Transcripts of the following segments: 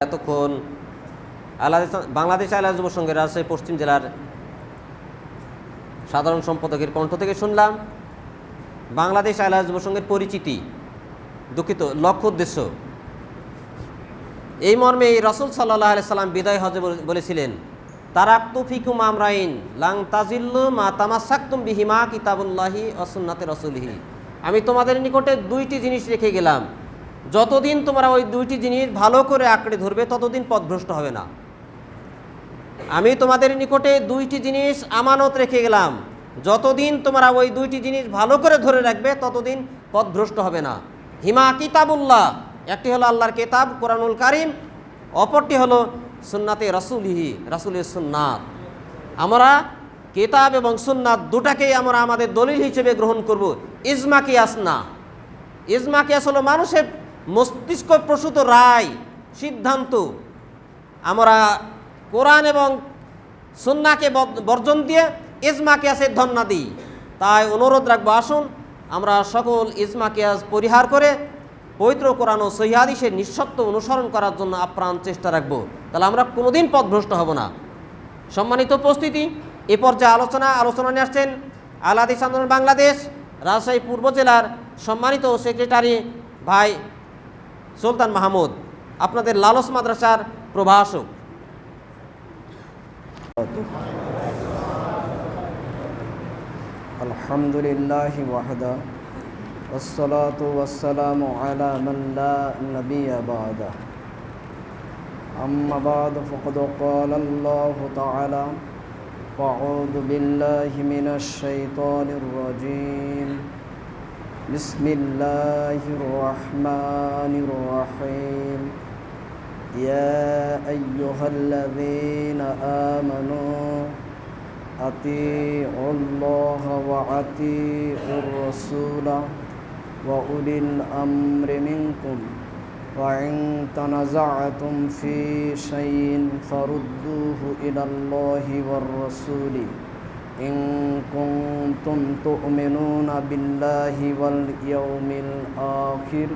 এতক্ষণ আলাদা বাংলাদেশ আলাদা যুব সংঘের রাজশাহী পশ্চিম জেলার সাধারণ সম্পাদকের কণ্ঠ থেকে শুনলাম। বাংলাদেশ আলাদা যুব সংঘের পরিচিতি, দুঃখিত, লক্ষ্য উদ্দেশ্য। এই মর্মে এই রসুল সাল্লাহ আলি সাল্লাম বিদায় হজে বলেছিলেন তারাক্তু ফিকুম আমরাইন লাং তাজিল্লু মা তামাসাক্তুম বিহিমা কিতাবুল্লাহি অসুন্নাতে রসুলহি। আমি তোমাদের নিকটে দুইটি জিনিস রেখে গেলাম। যতদিন তোমরা ওই দুইটি জিনিস ভালো করে আঁকড়ে ধরবে, ততদিন পথভ্রষ্ট হবে না। আমি তোমাদের নিকটে দুইটি জিনিস আমানত রেখে গেলাম। যতদিন তোমরা ওই দুইটি জিনিস ভালো করে ধরে রাখবে, ততদিন পথভ্রষ্ট হবে না। হিমা কিতাবুল্লাহ, একটি হলো আল্লাহর কেতাব, কোরআনুল কারিম, অপরটি হলো সুন্নাতে রাসুলিহি, রাসুলের সুন্নাত। আমরা কেতাব এবং সুন্নাত দুটাকেই আমরা আমাদের দলিল হিসেবে গ্রহণ করব। ইজমা কিয়াস না। ইজমা কিয়াস হলো মানুষের মস্তিষ্ক প্রসূত রায়, সিদ্ধান্ত। আমরা কোরআন এবং সুন্নাকে বর্জন দিয়ে ইজমা কিয়াসের ধন্যা দিই। তাই অনুরোধ রাখব, আসুন, আমরা সকল ইজমা কিয়াস পরিহার করে পবিত্র কোরআন ও সহিহাদিসের নিঃসত্ব অনুসরণ করার জন্য আপ্রাণ চেষ্টা রাখব। তাহলে আমরা কোনোদিন পথভ্রষ্ট হব না। সম্মানিত উপস্থিতি, এ পর্যায়ে আলোচনা আলোচনা নিয়ে আসছেন আলাদিস আন্দোলন বাংলাদেশ, রাজশাহী পূর্ব জেলার সম্মানিত সেক্রেটারি ভাই সুলতান মাহমুদ আপনাদের লালস মাদ্রাসার প্রভাষক الحمد لله وحده والصلاة والسلام على من لا نبي بعده أما بعد فقد قال الله تعالى أعوذ بالله من الشيطان الرجيم بسم الله الرحمن الرحيم يا أيها الذين آمنوا أطيعوا الله وأطيعوا الرسول وأولي الأمر منكم وإن تنازعتم في شيء فردوه إلى الله والرسول إن كنتم تؤمنون بالله واليوم الآخر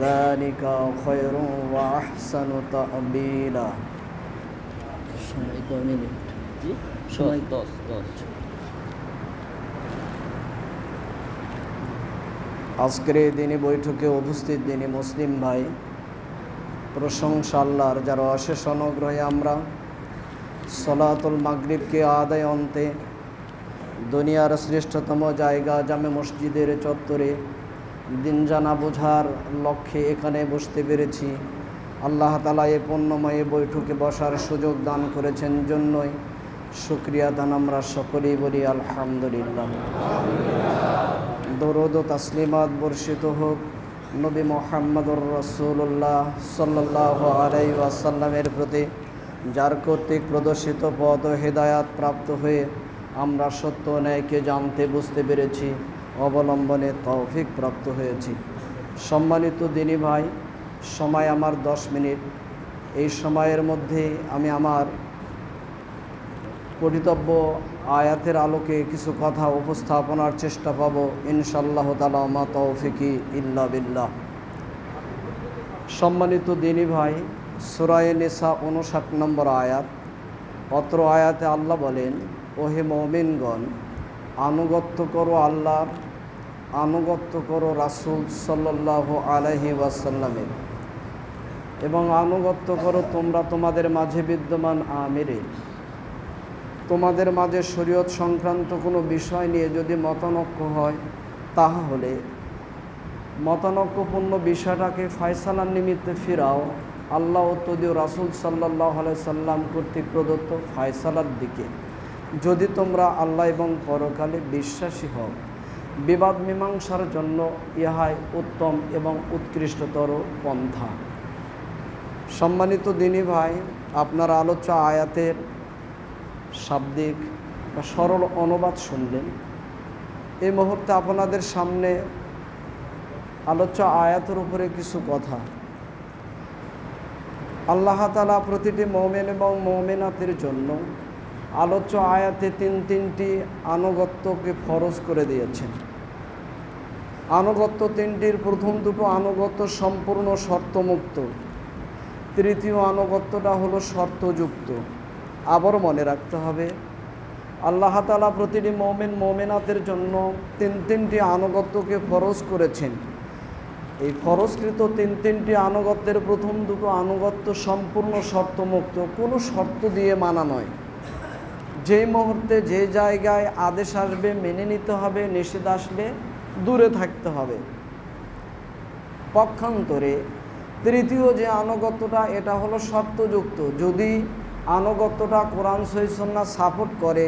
ذلك خير وأحسن تأبيلا সময় কয় মিনিট সময় আজকের এই দিনে বৈঠকে উপস্থিত দিনে মুসলিম ভাই প্রশংসা আল্লাহর যার অশেষ অনুগ্রহে আমরা সলাতুল মাগরিবকে আদায় অন্তে দুনিয়ার শ্রেষ্ঠতম জায়গা জামে মসজিদের চত্বরে দিন জানা বোঝার লক্ষ্যে এখানে বসতে পেরেছি। আল্লাহ তালা এ পণ্যময় বৈঠকে বসার সুযোগ দান করেছেন জন্যই শুক্রিয়া দান আমরা সকলেই বলি, আলহামদুলিল্লাহ। দরুদ ও তাসলিমাত বর্ষিত হোক নবী মোহাম্মদুর রসুল্লাহ সাল্লাহ আলাই ওয়াসাল্লামের প্রতি। যার কর্তৃক প্রদর্শিত পদ ও হেদায়াত প্রাপ্ত হয়ে আমরা সত্য ন্যায়কে জানতে বুঝতে পেরেছি, অবলম্বনে তৌফিক প্রাপ্ত হয়েছি। সম্মানিত দিনী ভাই, সময় আমার দশ মিনিট। এই সময়ের মধ্যে আমি আমার পঠিতব্য আয়াতের আলোকে কিছু কথা উপস্থাপনার চেষ্টা পাব। ইনশাল্লাহ তালা তৌফিকি ইল্লা বিল্লাহ। সম্মানিত দিনী ভাই সুরায় নিসা উনষাট নম্বর আয়াত। অত্র আয়াতে আল্লাহ বলেন, ওহে মমিনগণ, আনুগত্য করো আল্লাহর, আনুগত্য করো রাসুল সাল্লাহ আলহি ওয়াসাল্লামের। এবং আনুগত্য করো তোমরা তোমাদের মাঝে বিদ্যমান আমিরের। তোমাদের মাঝে শরীয়ত সংক্রান্ত কোনো বিষয় নিয়ে যদি মতানক্য হয়, তাহলে মতানক্যপূর্ণ বিষয়টাকে ফয়সালার নিমিত্তে ফিরাও আল্লাহ তদীয় রাসুল সাল্লাহ সাল্লাম কর্তৃক প্রদত্ত ফয়সালার দিকে। যদি তোমরা আল্লাহ এবং পরকালে বিশ্বাসী হও, বিবাদ মীমাংসার জন্য ইহাই উত্তম এবং উৎকৃষ্টতর পন্থা। সম্মানিত দিনী ভাই, আপনারা আলোচ্য আয়াতের শাব্দিক বা সরল অনুবাদ শুনলেন। এই মুহূর্তে আপনাদের সামনে আলোচ্য আয়াতের উপরে কিছু কথা আল্লাহ তালা প্রতিটি মৌমেন এবং মৌমেনাতের জন্য আলোচ্য আয়াতে তিন তিনটি আনুগত্যকে ফরজ করে দিয়েছেন। আনুগত্য তিনটির প্রথম দুটো আনুগত্য সম্পূর্ণ শর্তমুক্ত। তৃতীয় আনুগত্যটা হলো শর্তযুক্ত। আবারও মনে রাখতে হবে, আল্লাহ তালা প্রতিটি মৌমেন, মৌমেনাতের জন্য তিন তিনটি আনুগত্যকে ফরজ করেছেন। এই ফরজকৃত তিন তিনটি আনুগত্যের প্রথম দুটো আনুগত্য সম্পূর্ণ শর্তমুক্ত, কোনো শর্ত দিয়ে মানা নয়। যেই মুহূর্তে যে জায়গায় আদেশ আসবে, মেনে নিতে হবে, নিষেধ আসবে, দূরে থাকতে হবে। পক্ষান্তরে তৃতীয় যে আনুগত্যটা, এটা হলো শর্তযুক্ত। যদি আনুগত্যটা কোরআন সহিসন্না সাপোর্ট করে,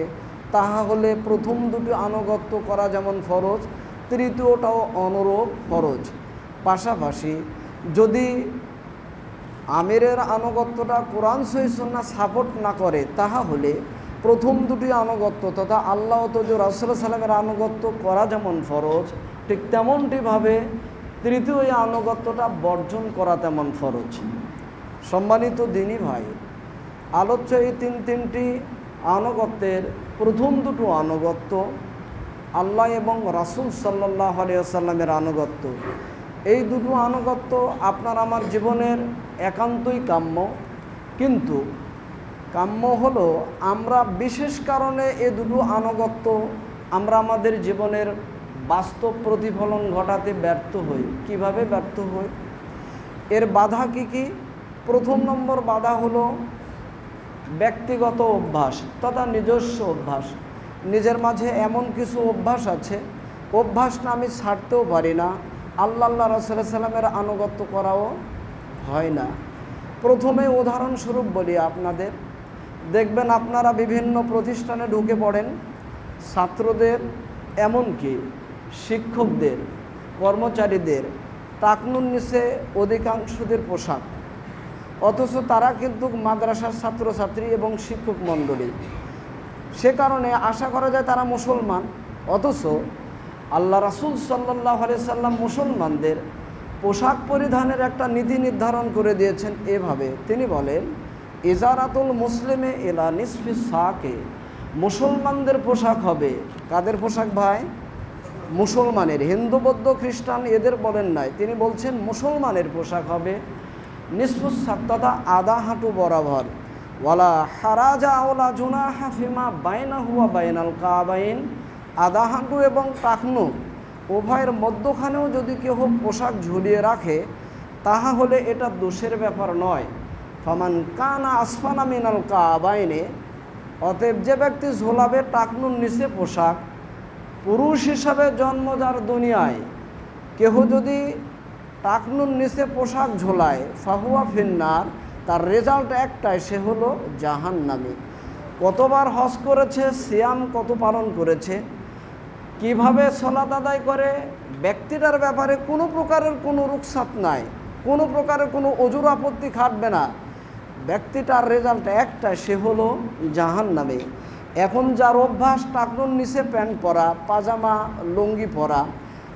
তাহা হলে প্রথম দুটি আনুগত্য করা যেমন ফরজ, তৃতীয়টাও অনুরূপ ফরজ। পাশাপাশি যদি আমিরের আনুগত্যটা কোরআন সহিসন্না সাপোর্ট না করে তাহা হলে প্রথম দুটি আনুগত্য তথা আল্লাহ তজ রাসুল্লাহ সাল্লামের আনুগত্য করা যেমন ফরজ, ঠিক তেমনটিভাবে তৃতীয় এই আনুগত্যটা বর্জন করা তেমন ফরজ। সম্মানিত দিনী ভাই, আলোচ্য এই তিন তিনটি আনুগত্যের প্রথম দুটো আনুগত্য আল্লাহ এবং রাসুল সাল্লাহ আলিয়াল্লামের আনুগত্য। এই দুটো আনুগত্য আপনার আমার জীবনের একান্তই কাম্য। কিন্তু কাম্য হলো আমরা বিশেষ কারণে এ দুটো আনুগত্য আমরা আমাদের জীবনের বাস্তব প্রতিফলন ঘটাতে ব্যর্থ হই। কীভাবে ব্যর্থ হই? এর বাধা কি কি? প্রথম নম্বর বাধা হলো ব্যক্তিগত অভ্যাস তথা নিজস্ব অভ্যাস। নিজের মাঝে এমন কিছু অভ্যাস আছে। অভ্যাস না আমি ছাড়তেও পারি না। আল্লাহ আল্লাহ রসুল্লাহ সাল্লামের আনুগত্য করাও হয় না। প্রথমে উদাহরণস্বরূপ বলি আপনাদের। দেখবেন আপনারা বিভিন্ন প্রতিষ্ঠানে ঢুকে পড়েন। ছাত্রদের, এমনকি শিক্ষকদের, কর্মচারীদের টাকনুন নিচে অধিকাংশদের পোশাক। অথচ তারা কিন্তু মাদ্রাসার ছাত্রছাত্রী এবং শিক্ষক মণ্ডলী। সে কারণে আশা করা যায় তারা মুসলমান। অথচ আল্লাহ রাসুল সাল্লাহ সাল্লাম মুসলমানদের পোশাক পরিধানের একটা নীতি নির্ধারণ করে দিয়েছেন এভাবে। তিনি বলেন, ইজারাতুল মুসলিমে এলা নিসফি সাকে, মুসলমানদের পোশাক হবে। কাদের পোশাক ভাই? মুসলমানের, হিন্দু, বৌদ্ধ, খ্রিস্টান এদের বলেন নাই। তিনি বলছেন, মুসলমানের পোশাক হবে নিষ্পুসাক তথা আদা হাঁটু বরাবর। ওয়ালা হারাজা ওলা জুনা হাফিমা বাইনা হুয়া বাইনাল কাবাইন। আদা হাঁটু এবং টাকনু উভয়ের মধ্যখানেও যদি কেউ পোশাক ঝুলিয়ে রাখে, তাহা হলে এটা দোষের ব্যাপার নয়। ফমান কানা আসফানা মিনাল কাবাইনে, অতএব যে ব্যক্তি ঝোলাবে টাকনুর নিচে পোশাক, পুরুষ হিসাবে জন্ম যার দুনিয়ায়। কেহ যদি টাকনুর নিচে পোশাক ঝোলায়, ফাহুয়া ফিন্নার, তার রেজাল্ট একটাই, সে হলো জাহান নামে কতবার হজ করেছে, সিয়াম কত পালন করেছে কীভাবে সলাত আদায় করে? ব্যক্তিটার ব্যাপারে কোনো প্রকারের কোনো রুকসাত নাই। কোনো প্রকারের কোনো অজুর আপত্তি খাটবে না। ব্যক্তিটার রেজাল্ট একটাই সে হলো জাহান নামে এখন যার অভ্যাস টাকনুর নিচে প্যান্ট পরা, পাজামা, লুঙ্গি পরা,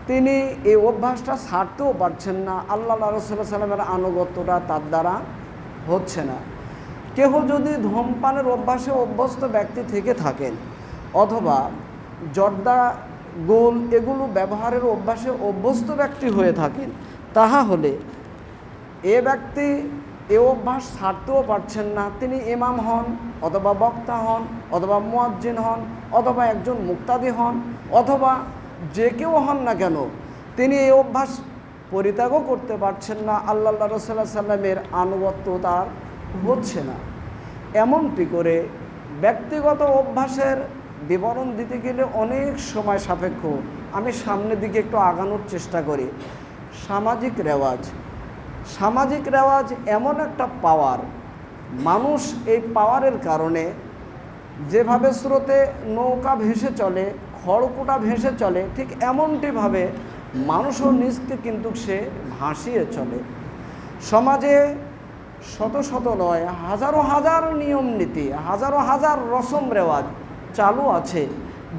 তিনি এই অভ্যাসটা ছাড়তেও পারছেন না। আল্লাহ রসুল্লাহ সাল্লামের আনুগত্যটা তার দ্বারা হচ্ছে না। কেহ যদি ধূমপানের অভ্যাসে অভ্যস্ত ব্যক্তি থেকে থাকেন, অথবা জর্দা, গোল এগুলো ব্যবহারের অভ্যাসে অভ্যস্ত ব্যক্তি হয়ে থাকেন তাহা হলে এ ব্যক্তি এ অভ্যাস ছাড়তেও পারছেন না। তিনি ইমাম হন, অথবা বক্তা হন, অথবা মুয়াজ্জিন হন, অথবা একজন মুক্তাদি হন, অথবা যে কেউ হন না কেন, তিনি এই অভ্যাস পরিত্যাগও করতে পারছেন না। আল্লাহ রসাল্লাহ সাল্লামের আনুগত্য তার হচ্ছে না। এমনটি করে ব্যক্তিগত অভ্যাসের বিবরণ দিতে গেলে অনেক সময় সাপেক্ষ। আমি সামনের দিকে একটু আগানোর চেষ্টা করি। সামাজিক রেওয়াজ। সামাজিক রেওয়াজ এমন একটা পাওয়ার। মানুষ এই পাওয়ারের কারণে যেভাবে স্রোতে নৌকা ভেসে চলে, খড়কুটা ভেসে চলে, ঠিক এমনটিভাবে মানুষও নিজকে কিন্তু সে ভাসিয়ে চলে। সমাজে শত শত নয়, হাজারো হাজার নিয়ম নীতি, হাজারো হাজার রসম রেওয়াজ। চালু আছে।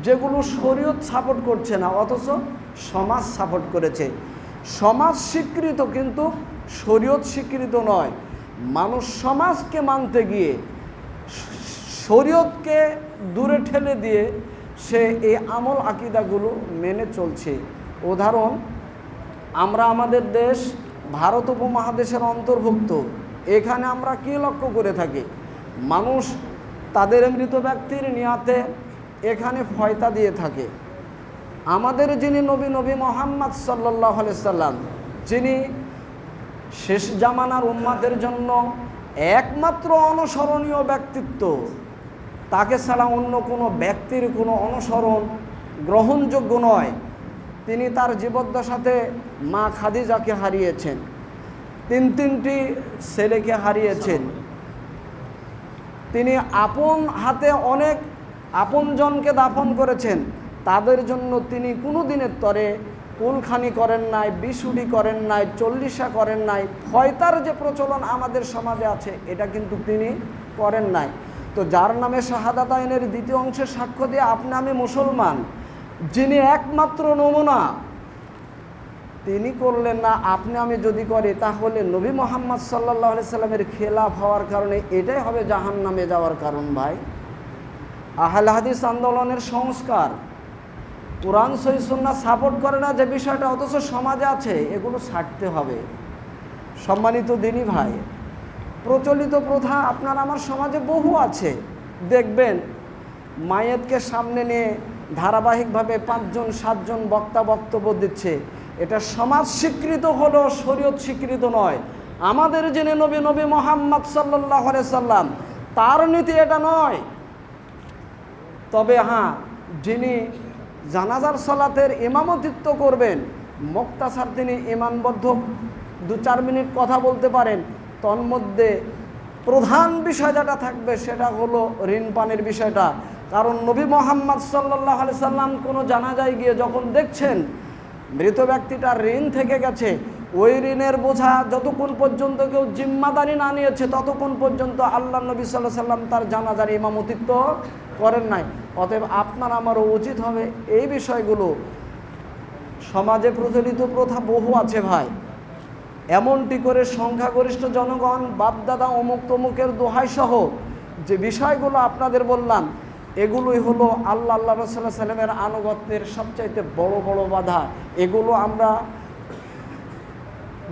যেগুলো শরীয়ত সাপোর্ট করছে না, অথচ সমাজ সাপোর্ট করেছে। সমাজ স্বীকৃত কিন্তু শরীয়ত স্বীকৃত নয়। মানুষ সমাজকে মানতে গিয়ে, শরীয়তকে দূরে ঠেলে দিয়ে সে এই আমল আকিদাগুলো মেনে চলছে। উদাহরণ, আমরা আমাদের দেশ ভারত উপমহাদেশের অন্তর্ভুক্ত। এখানে আমরা কি লক্ষ্য করে থাকি? মানুষ তাদের মৃত ব্যক্তির নিয়াতে এখানে ফয়তা দিয়ে থাকে। আমাদের যিনি নবী নবী মোহাম্মদ সাল্লাহ সাল্লাম, যিনি শেষ জামানার উম্মাদের জন্য একমাত্র অনুসরণীয় ব্যক্তিত্ব, তাকে ছাড়া অন্য কোনো ব্যক্তির কোনো অনুসরণ গ্রহণযোগ্য নয়। তিনি তার জীবদ্দশাতে মা খাদিজাকে হারিয়েছেন। তিন তিনটি ছেলেকে হারিয়েছেন। তিনি আপন হাতে অনেক আপনজনকে দাফন করেছেন। তাদের জন্য তিনি কোনো দিনের তরে কুলখানি করেন নাই বিশুডি করেন নাই, চল্লিশা করেন নাই। ফয়তার যে প্রচলন আমাদের সমাজে আছে, এটা কিন্তু তিনি করেন নাই। তো যার নামে শাহাদাত আইনের দ্বিতীয় অংশে সাক্ষ্য দিয়ে আপনি আমি মুসলমান, যিনি একমাত্র নমুনা তিনি করলেন না, আপনি আমি যদি করি, তাহলে নবী মোহাম্মদ সাল্লাহ সাল্লামের খেলাফ হওয়ার কারণে এটাই হবে জাহান নামে যাওয়ার কারণ, ভাই। আহল হাদিস আন্দোলনের সংস্কার। কোরআন সহিসুন্না সাপোর্ট করে না যে বিষয়টা, অথচ সমাজে আছে, এগুলো ছাড়তে হবে। সম্মানিত দিনী ভাই, প্রচলিত প্রথা আপনার আমার সমাজে বহু আছে। দেখবেন মায়েতকে সামনে নিয়ে ধারাবাহিকভাবে পাঁচজন, সাতজন বক্তা বক্তব্য দিচ্ছে। এটা সমাজ স্বীকৃত হলো, শরীয়ত স্বীকৃত নয়। আমাদের যিনি নবী নবী মোহাম্মদ সাল্লাহ সাল্লাম, তার নীতি এটা নয়। তবে হ্যাঁ যিনি জানাজার সলাতের ইমামতিত্ব করবেন, মোক্তাসার তিনি ইমানবদ্ধ, দু চার মিনিট কথা বলতে পারেন, তন্মধ্যে প্রধান বিষয় যেটা থাকবে সেটা হলো ঋণ পানের বিষয়টা। কারণ নবী মোহাম্মদ সাল্লাহ সাল্লাম কোনো জানাজায় গিয়ে যখন দেখছেন মৃত ব্যক্তিটার ঋণ থেকে গেছে। ওই ঋণের বোঝা যতক্ষণ পর্যন্ত কেউ জিম্মাদারি না নিয়েছে, ততক্ষণ পর্যন্ত আল্লাহ নবী সাল্লাহ সাল্লাম তার জানাজার ইমামতিত্ব করেন নাই। অতএব আপনার আমারও উচিত হবে এই বিষয়গুলো। সমাজে প্রচলিত প্রথা বহু আছে ভাই। এমনটি করে সংখ্যাগরিষ্ঠ জনগণ, বাপদাদা অমুক তমুকের দোহাই সহ যে বিষয়গুলো আপনাদের বললাম এগুলোই হলো আল্লাহ আল্লাহ রসাল্লাহ সাল্লামের আনুগত্যের সবচাইতে বড় বড় বাধা। এগুলো আমরা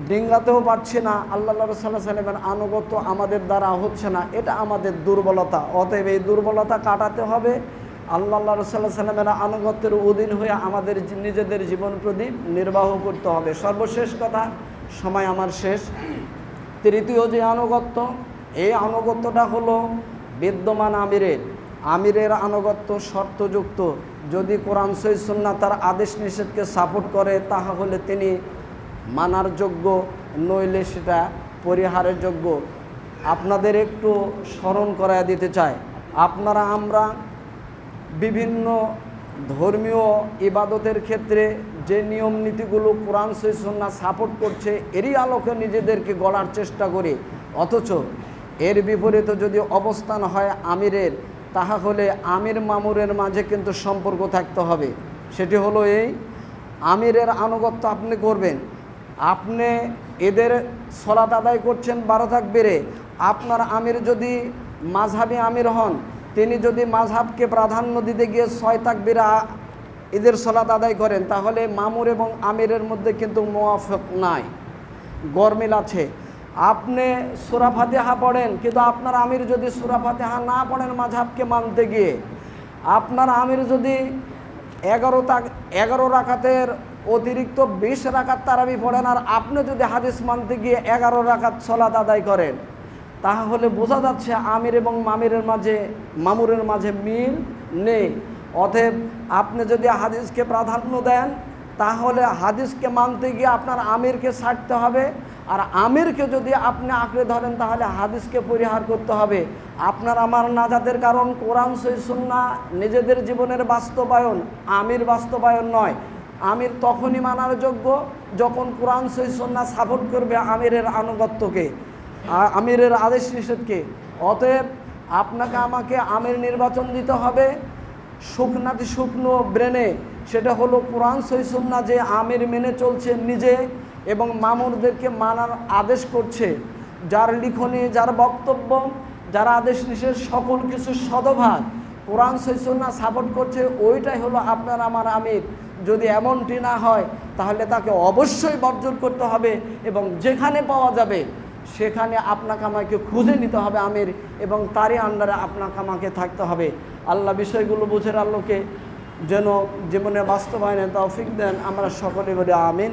ডিঙ্গাতেও পারছি না, আল্লাহ রসাল্লাহ সাল্লামের আনুগত্য আমাদের দ্বারা হচ্ছে না। এটা আমাদের দুর্বলতা। অতএব এই দুর্বলতা কাটাতে হবে। আল্লাহ রসাল্লাহ সাল্লামের আনুগত্যের অধীন হয়ে আমাদের নিজেদের জীবন প্রদীপ নির্বাহ করতে হবে। সর্বশেষ কথা, সময় আমার শেষ। তৃতীয় যে আনুগত্য, এই আনুগত্যটা হলো বিদ্যমান আমিরের। আমিরের আনুগত্য শর্তযুক্ত। যদি কোরআন সৈসন্না তার আদেশ নিষেধকে সাপোর্ট করে, তাহলে তিনি মানার যোগ্য, নইলে সেটা পরিহারের যোগ্য। আপনাদের একটু স্মরণ করায় দিতে চাই। আপনারা, আমরা বিভিন্ন ধর্মীয় ইবাদতের ক্ষেত্রে যে নিয়ম নীতিগুলো কোরআন সন্না সাপোর্ট করছে, এরই আলোকে নিজেদেরকে গড়ার চেষ্টা করি। অথচ এর বিপরীতে যদি অবস্থান হয় আমিরের তাহা হলে আমির মামুরের মাঝে কিন্তু সম্পর্ক থাকতে হবে। সেটি হলো এই, আমিরের আনুগত্য আপনি করবেন। আপনি এদের সলাত আদায় করছেন, বারো থাকবেরে আপনার আমির যদি মাঝহাবি আমির হন, তিনি যদি মাঝহাবকে প্রাধান্য দিতে গিয়ে ছয় তাকবিরা ঈদের সলাত আদায় করেন, তাহলে মামুর এবং আমিরের মধ্যে কিন্তু মোয়াফক নাই, গরমিল আছে। আপনি সুরা ফাতেহা পড়েন, কিন্তু আপনার আমির যদি সুরা ফাতেহা না পড়েন মাঝহাবকে মানতে গিয়ে, আপনার আমির যদি এগারো তাক, এগারো রাখাতের অতিরিক্ত বিশ রাকাত তারাবি পড়েন আর আপনি যদি হাদিস মানতে গিয়ে এগারো রাকাত সলাত আদায় করেন, তাহলে বোঝা যাচ্ছে আমির এবং মামিরের মাঝে, মামুরের মাঝে মিল নেই। অতএব আপনি যদি হাদিসকে প্রাধান্য দেন, তাহলে হাদিসকে মানতে গিয়ে আপনার আমিরকে ছাড়তে হবে। আর আমিরকে যদি আপনি আঁকড়ে ধরেন, তাহলে হাদিসকে পরিহার করতে হবে। আপনার আমার নাজাদের কারণ কোরআন সৈসুন্না নিজেদের জীবনের বাস্তবায়ন, আমির বাস্তবায়ন নয়। আমির তখনই মানার যোগ্য যখন কোরআন সৈসন্না সাপোর্ট করবে আমিরের আনুগত্যকে আমিরের আদেশ নিষেধকে। অতএব আপনাকে আমাকে আমির নির্বাচন দিতে হবে। শুকনাতি শুকনো ব্রেনে, সেটা হলো কোরআন সৈসন্না যে আমির মেনে চলছে নিজে এবং মামুরদেরকে মানার আদেশ করছে। যার লিখনী, যার বক্তব্য, যার আদেশ নিষেধ, সকল কিছু শতভাগ কোরআন সৈসন্না সাপোর্ট করছে, ওইটাই হলো আপনার আমার আমির। যদি এমনটি না হয়, তাহলে তাকে অবশ্যই বর্জন করতে হবে এবং যেখানে পাওয়া যাবে, সেখানে আপনাকে আমাকে খুঁজে নিতে হবে আমির এবং তারই আন্ডারে আপনাকে আমাকে থাকতে হবে। আল্লাহ বিষয়গুলো বুঝে আল্লোকে যেন জীবনে বাস্তবায়নে তৌফিক দেন, আমরা সকলে বলে আমিন।